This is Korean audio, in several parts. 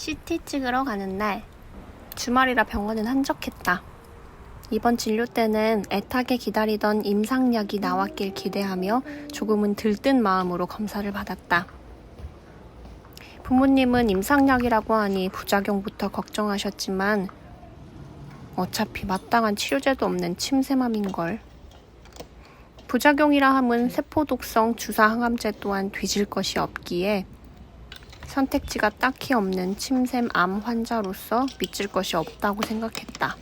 CT 찍으러 가는 날 주말이라 병원은 한적했다. 이번 진료 때는 애타게 기다리던 임상약이 나왔길 기대하며 조금은 들뜬 마음으로 검사를 받았다. 부모님은 임상약이라고 하니 부작용부터 걱정하셨지만 어차피 마땅한 치료제도 없는 침샘암인걸. 부작용이라 함은 세포독성 주사 항암제 또한 뒤질 것이 없기에 선택지가 딱히 없는 침샘 암 환자로서 믿을 것이 없다고 생각했다.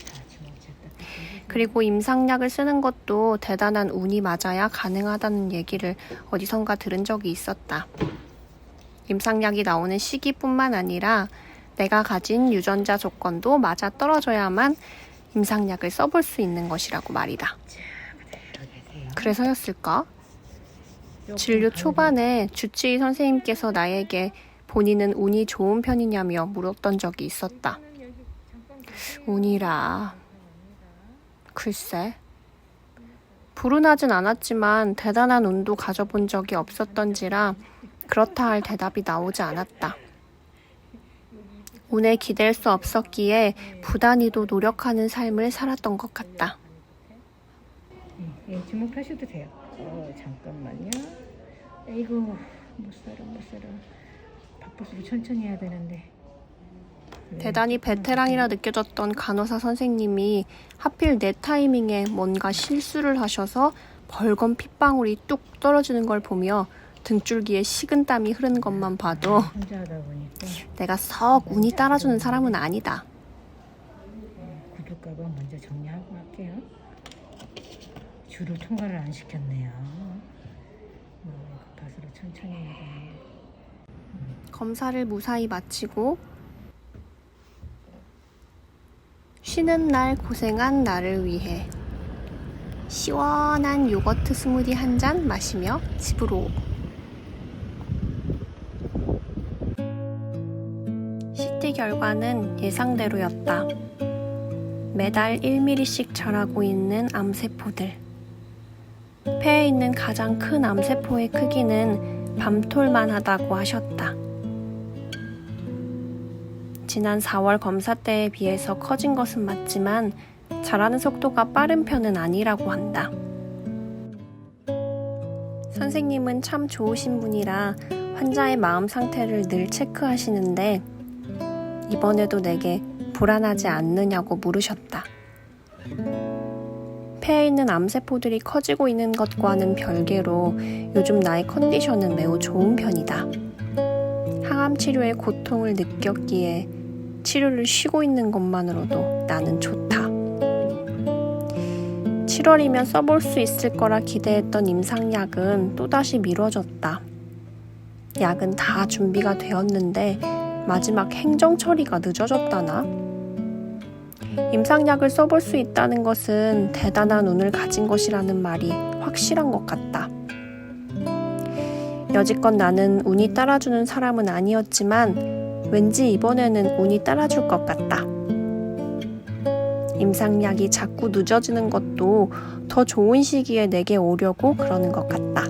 그리고 임상약을 쓰는 것도 대단한 운이 맞아야 가능하다는 얘기를 어디선가 들은 적이 있었다. 임상약이 나오는 시기뿐만 아니라 내가 가진 유전자 조건도 맞아 떨어져야만 임상약을 써볼 수 있는 것이라고 말이다. 그래서였을까? 진료 초반에 주치의 선생님께서 나에게 본인은 운이 좋은 편이냐며 물었던 적이 있었다. 운이라. 글쎄. 불운하진 않았지만 대단한 운도 가져본 적이 없었던지라 그렇다 할 대답이 나오지 않았다. 운에 기댈 수 없었기에 부단히도 노력하는 삶을 살았던 것 같다. 예, 주목하셔도 돼요. 어, 잠깐만요. 아이고, 못 살아, 못 살아. 바빠서 천천히 해야 되는데. 네. 대단히 베테랑이라 느껴졌던 간호사 선생님이 하필 내 타이밍에 뭔가 실수를 하셔서 벌건 핏방울이 뚝 떨어지는 걸 보며 등줄기에 식은 땀이 흐르는 것만 봐도 내가 썩 운이 따라주는 사람은 아니다. 구두 가방 먼저 정리하고 갈게요. 줄을 통과를 안 시켰네요. 어, 급해서 천천히 해야 되는데. 검사를 무사히 마치고 쉬는 날 고생한 나를 위해 시원한 요거트 스무디 한 잔 마시며 집으로 CT 결과는 예상대로였다. 매달 1mm씩 자라고 있는 암세포들. 폐에 있는 가장 큰 암세포의 크기는 밤톨만 하다고 하셨다. 지난 4월 검사 때에 비해서 커진 것은 맞지만 자라는 속도가 빠른 편은 아니라고 한다. 선생님은 참 좋으신 분이라 환자의 마음 상태를 늘 체크하시는데 이번에도 내게 불안하지 않느냐고 물으셨다. 폐에 있는 암세포들이 커지고 있는 것과는 별개로 요즘 나의 컨디션은 매우 좋은 편이다. 항암 치료의 고통을 느꼈기에 치료를 쉬고 있는 것만으로도 나는 좋다. 7월이면 써볼 수 있을 거라 기대했던 임상약은 또다시 미뤄졌다. 약은 다 준비가 되었는데 마지막 행정 처리가 늦어졌다나? 임상약을 써볼 수 있다는 것은 대단한 운을 가진 것이라는 말이 확실한 것 같다. 여지껏 나는 운이 따라주는 사람은 아니었지만 왠지 이번에는 운이 따라줄 것 같다. 임상약이 자꾸 늦어지는 것도 더 좋은 시기에 내게 오려고 그러는 것 같다.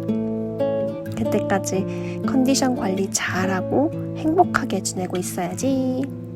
그때까지 컨디션 관리 잘하고 행복하게 지내고 있어야지.